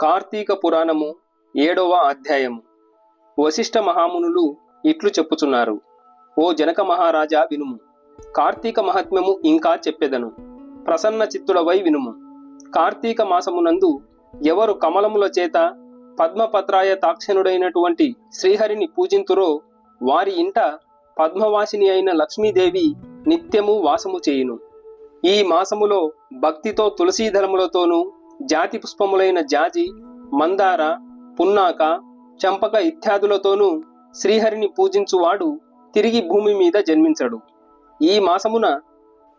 కార్తీక పురాణము ఏడవ అధ్యాయము. వశిష్ఠ మహామునులు ఇట్లు చెప్పుచున్నారు. ఓ జనక మహారాజా వినుము. కార్తీక మహాత్మ్యము ఇంకా చెప్పెదను. ప్రసన్న చిత్తుడవై వినుము. కార్తీక మాసమునందు ఎవరు కమలముల చేత పద్మపత్రాయ తాక్షణుడైనటువంటి శ్రీహరిని పూజింతురో వారి ఇంట పద్మవాసిని అయిన లక్ష్మీదేవి నిత్యము వాసము చేయును. ఈ మాసములో భక్తితో తులసీదళములతోనూ జాతి పుష్పములైన జాజి మందార పున్నాక చంపక ఇత్యాదులతోనూ శ్రీహరిని పూజించువాడు తిరిగి భూమి మీద జన్మించడు. ఈ మాసమున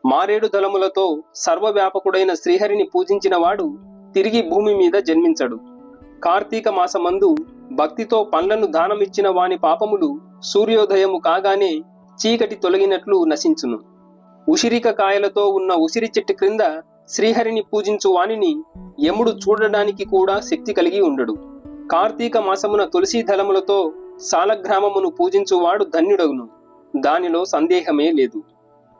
మారేడు దళములతో సర్వవ్యాపకుడైన శ్రీహరిని పూజించిన వాడు తిరిగి భూమి మీద జన్మించడు. కార్తీక మాసమందు భక్తితో పండ్లను దానమిచ్చిన వాని పాపములు సూర్యోదయము కాగానే చీకటి తొలగినట్లు నశించును. ఉసిరిక కాయలతో ఉన్న ఉసిరి చెట్టు క్రింద శ్రీహరిని పూజించు వానిని యముడు చూడడానికి కూడా శక్తి కలిగి ఉండడు. కార్తీక మాసమున తులసీ దళములతో సాలగ్రామమును పూజించువాడు ధన్యుడగును. దానిలో సందేహమే లేదు.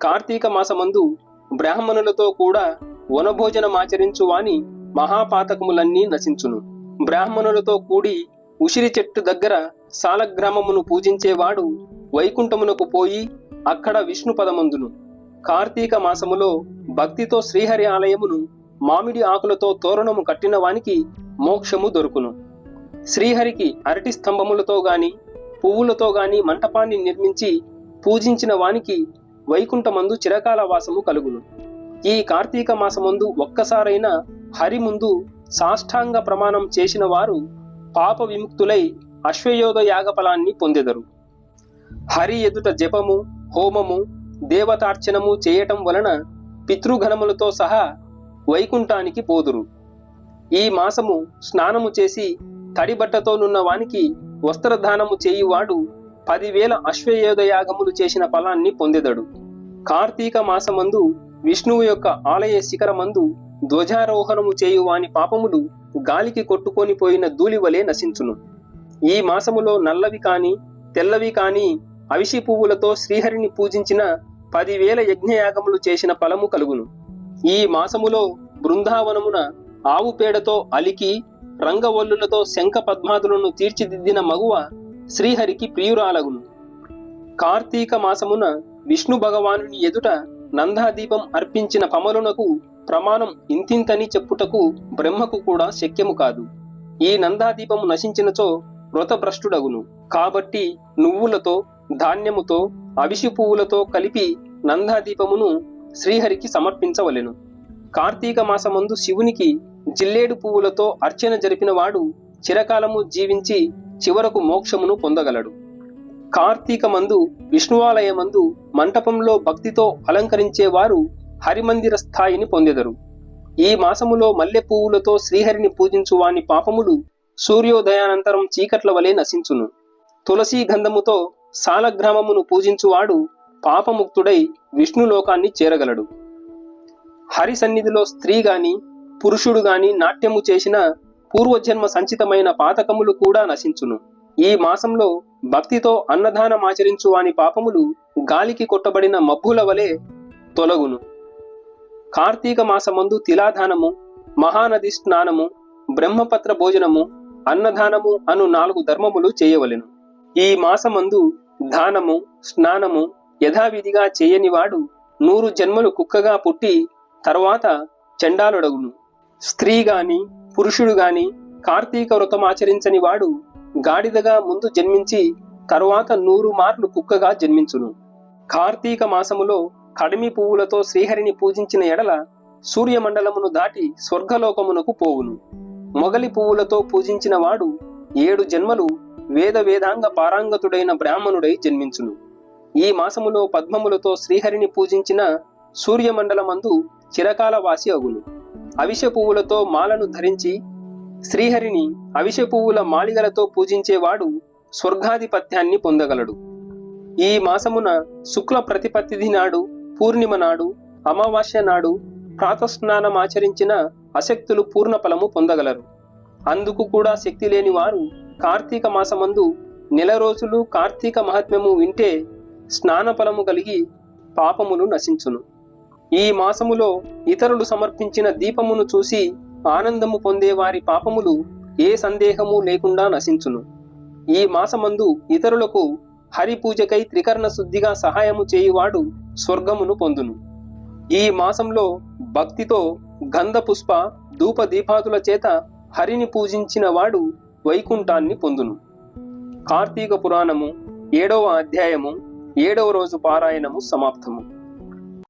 కార్తీక మాసమందు బ్రాహ్మణులతో కూడా వనభోజనమాచరించు వాని మహాపాతకములన్నీ నశించును. బ్రాహ్మణులతో కూడి ఉసిరి చెట్టు దగ్గర సాలగ్రామమును పూజించేవాడు వైకుంఠమునకు పోయి అక్కడ విష్ణు పదమందును కార్తీక మాసములో భక్తితో శ్రీహరి ఆలయమును మామిడి ఆకులతో తోరణము కట్టిన వానికి మోక్షము దొరుకును. శ్రీహరికి అరటి స్తంభములతో గాని పువ్వులతో గాని మంటపాన్ని నిర్మించి పూజించిన వానికి వైకుంఠమందు చిరకాల వాసము కలుగును. ఈ కార్తీక మాసమందు ఒక్కసారైన హరి ముందు సాష్టాంగ ప్రమాణం చేసిన వారు పాప విముక్తులై అశ్వయోధ యాగఫలాన్ని పొందెదరు. హరి ఎదుట జపము హోమము దేవతార్చనము చేయటం వలన పితృగణములతో సహా వైకుంఠానికి పోదురు. ఈ మాసము స్నానము చేసి తడిబట్టతో నున్న వానికి వస్త్రదానము చేయువాడు పదివేల అశ్వయోగయాగములు చేసిన ఫలాన్ని పొందెదడు. కార్తీక మాసమందు విష్ణువు యొక్క ఆలయ శిఖరమందు ధ్వజారోహణము చేయువాని పాపములు గాలికి కొట్టుకొని పోయిన ధూళివలే నశించును. ఈ మాసములో నల్లవి కాని తెల్లవి కాని అవిషి పువ్వులతో శ్రీహరిని పూజించిన పదివేల యజ్ఞయాగములు చేసిన ఫలము కలుగును. ఈ మాసములో బృందావనమున ఆవు పేడతో అలికి రంగవల్లులతో శంఖ పద్మాదులను తీర్చిదిద్దిన మగువ శ్రీహరికి ప్రియురాలగును. కార్తీక మాసమున విష్ణు భగవానుని ఎదుట నందాదీపం అర్పించిన పమలునకు ప్రమాణం ఇంతింతని చెప్పుటకు బ్రహ్మకు కూడా శక్యము కాదు. ఈ నందాదీపము నశించినచో వ్రతభ్రష్టుడగును. కాబట్టి నువ్వులతో ధాన్యముతో అవిషి పువ్వులతో కలిపి నందాదీపమును శ్రీహరికి సమర్పించవలెను. కార్తీక మాసమందు శివునికి జిల్లేడు పువ్వులతో అర్చన జరిపిన వాడు చిరకాలము జీవించి చివరకు మోక్షమును పొందగలడు. కార్తీక మందు విష్ణువాలయమందు మంటపంలో భక్తితో అలంకరించేవారు హరిమందిర స్థాయిని పొందెదరు. ఈ మాసములో మల్లె పువ్వులతో శ్రీహరిని పూజించువాని పాపములు సూర్యోదయానంతరం చీకట్ల వలె నశించును. తులసీ గంధముతో సాలగ్రామమును పూజించువాడు పాపముక్తుడై విష్ణులోకాన్ని చేరగలడు. హరి సన్నిధిలో స్త్రీ గాని పురుషుడు గాని నాట్యము చేసిన పూర్వజన్మ సంచితమైన పాతకములు కూడా నశించును. ఈ మాసంలో భక్తితో అన్నదానమాచరించు వాని పాపములు గాలికి కొట్టబడిన మబ్బుల వలె తొలగును. కార్తీక మాసమందు తిలాదానము మహానది స్నానము బ్రహ్మపత్ర భోజనము అన్నదానము అను నాలుగు ధర్మములు చేయవలెను. ఈ మాసమందు దానము స్నానము యథావిధిగా చేయనివాడు నూరు జన్మలు కుక్కగా పుట్టి తర్వాత చండాలుడగును. స్త్రీ గాని పురుషుడు గాని కార్తీక వ్రతం ఆచరించని వాడు గాడిదగా ముందు జన్మించి తరువాత నూరు మార్లు కుక్కగా జన్మించును. కార్తీక మాసములో కడిమి పువ్వులతో శ్రీహరిని పూజించిన ఎడల సూర్యమండలమును దాటి స్వర్గలోకమునకు పోవును. మొగలి పువ్వులతో పూజించిన వాడు ఏడు జన్మలు వేద వేదాంగ పారాంగతుడైన బ్రాహ్మణుడై జన్మించును. ఈ మాసములో పద్మములతో శ్రీహరిని పూజించిన సూర్యమండలమందు చిరకాల వాసి అగును. అవిష పువ్వులతో మాలను ధరించి శ్రీహరిని అవిష పువ్వుల మాలిగలతో పూజించేవాడు స్వర్గాధిపత్యాన్ని పొందగలడు. ఈ మాసమున శుక్ల ప్రతిపత్తిది నాడు పూర్ణిమ నాడు అమావాస్య నాడు ప్రాతస్నానమాచరించిన అశక్తులు పూర్ణ ఫలము పొందగలరు. అందుకు కూడా శక్తి లేని వారు కార్తీక మాసమందు నెల రోజులు కార్తీక మహాత్మ్యము వింటే స్నానఫలము కలిగి పాపములు నశించును. ఈ మాసములో ఇతరులు సమర్పించిన దీపమును చూసి ఆనందము పొందే వారి పాపములు ఏ సందేహము లేకుండా నశించును. ఈ మాసమందు ఇతరులకు హరి పూజకై త్రికరణ శుద్ధిగా సహాయము చేయువాడు స్వర్గమును పొందును. ఈ మాసంలో భక్తితో గంధపుష్ప ధూప దీపాదుల చేత హరిని పూజించిన వాడు వైకుంఠాన్ని పొందును. కార్తీక పురాణము ఏడవ అధ్యాయము ఏడవ రోజు పారాయణము సమాప్తము.